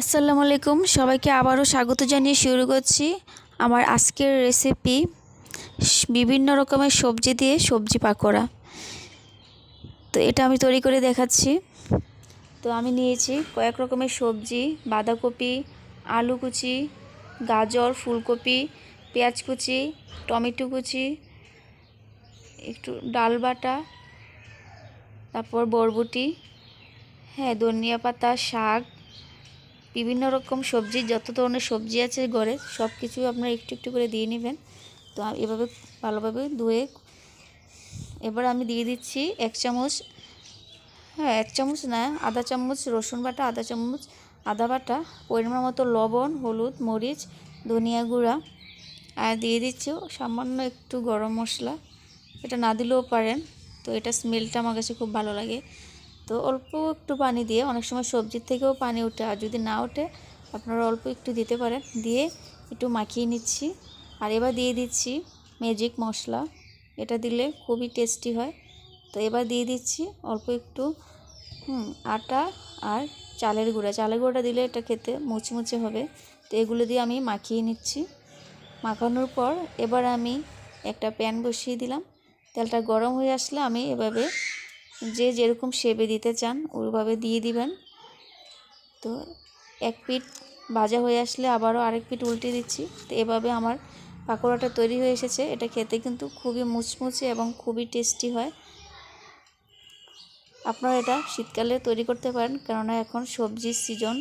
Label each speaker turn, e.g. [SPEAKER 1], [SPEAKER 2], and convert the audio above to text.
[SPEAKER 1] আসসালামু আলাইকুম। সবাইকে আবারও স্বাগত জানিয়ে শুরু করছি আমার আজকের রেসিপি বিভিন্ন রকমের সবজি দিয়ে সবজি পাকোড়া। তো এটা আমি তৈরি করে দেখাচ্ছি। তো আমি নিয়েছি কয়েক রকমের সবজি, বাঁধাকপি, আলু কুচি, গাজর, ফুলকপি, পেঁয়াজ কুচি, টমেটো কুচি, একটু ডাল বাটা, তারপর বরবটি হ্যাঁ ধনিয়া পাতা, শাক বিভিন্ন রকম সবজি, যত ধরনের সবজি আছে ঘরে সব কিছু আপনারা একটু একটু করে দিয়ে নেবেন। তো এভাবে ভালোভাবে ধুয়ে এবার আমি দিয়ে দিচ্ছি এক চামচ হ্যাঁ এক চামচ না, আধা চামচ রসুন বাটা, আধা চামচ আদা বাটা, পরিমাণ মতো লবণ, হলুদ, মরিচ, ধনিয়া গুঁড়া, আর দিয়ে দিচ্ছি সামান্য একটু গরম মশলা। এটা না দিলেও পারেন, তো এটা স্মেলটা আমার কাছে খুব ভালো লাগে। তো অল্প একটু পানি দিয়ে অনেক সময় সবজির থেকেও পানি ওঠে। আর যদি না ওঠে, আপনারা অল্প একটু দিতে পারেন। দিয়ে একটু মাখিয়ে নিচ্ছি। আর এবার দিয়ে দিচ্ছি ম্যাজিক মশলা। এটা দিলে খুবই টেস্টি হয়। তো এবার দিয়ে দিচ্ছি অল্প একটু আটা আর চালের গুঁড়া। চালের গুঁড়োটা দিলে এটা খেতে মুচমুচে হবে। তো এগুলো দিয়ে আমি মাখিয়ে নিচ্ছি। মাখানোর পর এবার আমি একটা প্যান বসিয়ে দিলাম। তেলটা গরম হয়ে আসলে আমি এভাবে যে যেরকম সেবে দিতে চান ওইভাবে দিয়ে দিবেন। তো এক পিঠ ভাজা হয়ে আসলে আবারও আরেক পিঠ উল্টে দিচ্ছি। তো এভাবে আমার পাকোড়াটা তৈরি হয়ে এসেছে। এটা খেতে কিন্তু খুবই মুচমুচে এবং খুবই টেস্টি হয়। আপনারা এটা শীতকালে তৈরি করতে পারেন, কেননা এখন সবজির সিজন।